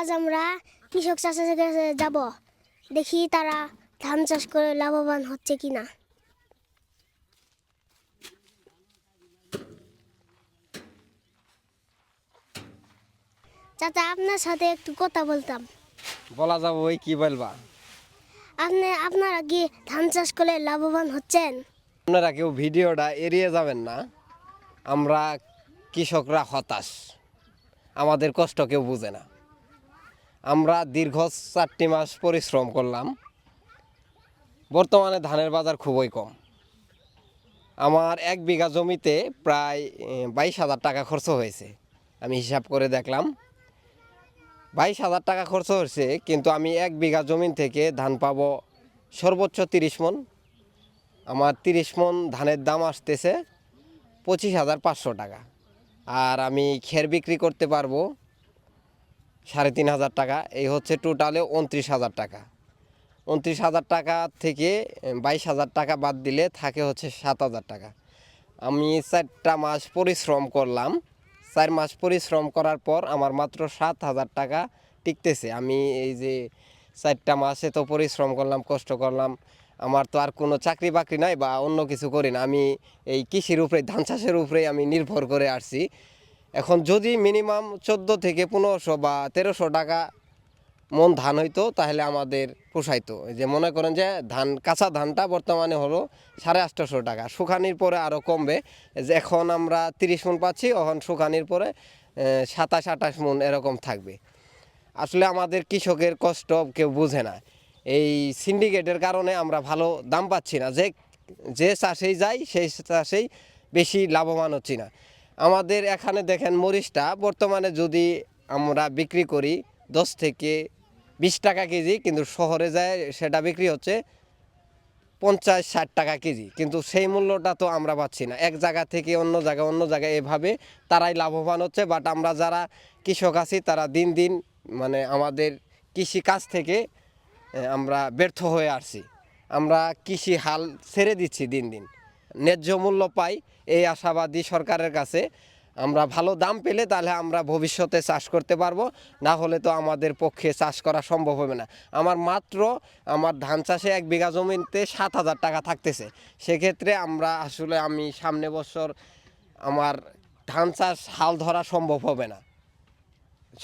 আজ আমরা কৃষক চাষের কাছে যাব। দেখি তারা ধান চাষ করে লাভবান হচ্ছে কিনা। চাচা আপনার সাথে একটু কথা বলতাম। বলা যাব ওই কি বলবা? আপনি আপনারা কি ধান চাষ করে লাভবান হচ্ছেন? আপনারা কেউ ভিডিওটা এড়িয়ে যাবেন না। আমরা কৃষকরা হতাশ। আমাদের কষ্ট কেউ বুঝে না। আমরা দীর্ঘ চারটি মাস পরিশ্রম করলাম। বর্তমানে ধানের বাজার খুবই কম। আমার এক বিঘা জমিতে প্রায় বাইশ হাজার টাকা খরচ হয়েছে। আমি হিসাব করে দেখলাম, বাইশ হাজার টাকা খরচ হয়েছে, কিন্তু আমি এক বিঘা জমিন থেকে ধান পাবো সর্বোচ্চ তিরিশ মন। আমার তিরিশ মন ধানের দাম আসতেছে পঁচিশ হাজার পাঁচশো টাকা। আর আমি খের বিক্রি করতে পারব সাড়ে তিন হাজার টাকা। এই হচ্ছে টোটালে উনত্রিশ হাজার টাকা। উনত্রিশ হাজার টাকা থেকে বাইশ হাজার টাকা বাদ দিলে থাকে হচ্ছে সাত হাজার টাকা। আমি চারটা মাস পরিশ্রম করলাম। চার মাস পরিশ্রম করার পর আমার মাত্র সাত হাজার টাকা টিকতেছে। আমি এই যে চারটা মাসে তো পরিশ্রম করলাম, কষ্ট করলাম। আমার তো আর কোনো চাকরি বাকরি নাই বা অন্য কিছু করি না। আমি এই কৃষির উপরে ধান চাষের উপরে আমি নির্ভর করে আসছি। এখন যদি মিনিমাম চোদ্দ থেকে পনেরোশো বা তেরোশো টাকা মন ধান হইতো, তাহলে আমাদের পোষাইতো। যে মনে করেন যে ধান, কাঁচা ধানটা বর্তমানে হলো সাড়ে আটশোশো টাকা। শুকানির পরে আরও কমবে। যে এখন আমরা তিরিশ মন পাচ্ছি, এখন শুকানির পরে সাতাশ, আঠাশ মন এরকম থাকবে। আসলে আমাদের কৃষকের কষ্ট কেউ বুঝে না। এই সিন্ডিকেটের কারণে আমরা ভালো দাম পাচ্ছি না। যে যে চাষেই যাই সেই চাষেই বেশি লাভবান হচ্ছি না। আমাদের এখানে দেখেন মরিচটা বর্তমানে যদি আমরা বিক্রি করি দশ থেকে বিশ টাকা কেজি, কিন্তু শহরে যায় সেটা বিক্রি হচ্ছে পঞ্চাশ, ষাট টাকা কেজি। কিন্তু সেই মূল্যটা তো আমরা পাচ্ছি না। এক জায়গা থেকে অন্য জায়গায় অন্য জায়গায় এভাবে তারাই লাভবান হচ্ছে। বাট আমরা যারা কৃষক আছি, তারা দিন দিন মানে আমাদের কৃষি কাজ থেকে আমরা ব্যর্থ হয়ে আসছি। আমরা কৃষি হাল ছেড়ে দিচ্ছি দিন দিন। ন্যায্য মূল্য পাই, এই আশাবাদী সরকারের কাছে। আমরা ভালো দাম পেলে তাহলে আমরা ভবিষ্যতে চাষ করতে পারব, না হলে তো আমাদের পক্ষে চাষ করা সম্ভব হবে না। আমার মাত্র আমার ধান চাষে এক বিঘা জমিতে সাত হাজার টাকা থাকতেছে। সেক্ষেত্রে আমরা আসলে আমি সামনে বছর আমার ধান চাষ হাল ধরা সম্ভব হবে না।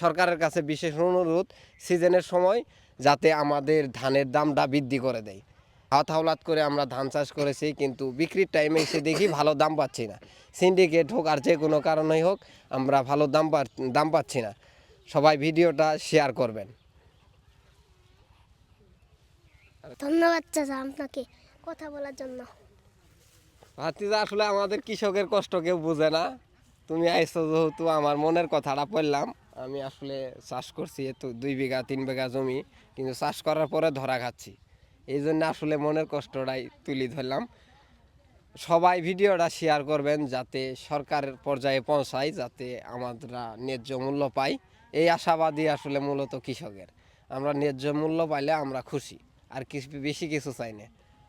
সরকারের কাছে বিশেষ অনুরোধ, সিজনের সময় যাতে আমাদের ধানের দামটা বৃদ্ধি করে দেয়। হাত হাওলাত করে আমরা ধান চাষ করেছি কিন্তু বিক্রির টাইমে এসে দেখি ভালো দাম পাচ্ছি না। সিন্ডিকেট হোক আর যে কোনো কারণেই হোক আমরা ভালো দাম দাম পাচ্ছি না। সবাই ভিডিওটা শেয়ার করবেন। ধন্যবাদ চাচা আপনাকে কথা বলার জন্য। ভাতিজা আসলে আমাদের কৃষকের কষ্ট কেউ বুঝে না। তুমি আইসো যেহেতু আমার মনের কথাটা পড়লাম আমি আসলে চাষ করছি এত দুই বিঘা তিন বিঘা জমি কিন্তু চাষ করার পরে ধরা খাচ্ছি। এই জন্য আসলে মনের কষ্টটাই তুলি ধরলাম। সবাই ভিডিওটা শেয়ার করবেন যাতে সরকারের পর্যায়ে পৌঁছায়, যাতে আমরা ন্যায্য মূল্য পাই। এই আশাবাদী আসলে মূলত কৃষকের। আমরা ন্যায্য মূল্য পাইলে আমরা খুশি, আর কিছু বেশি কিছু চাই না।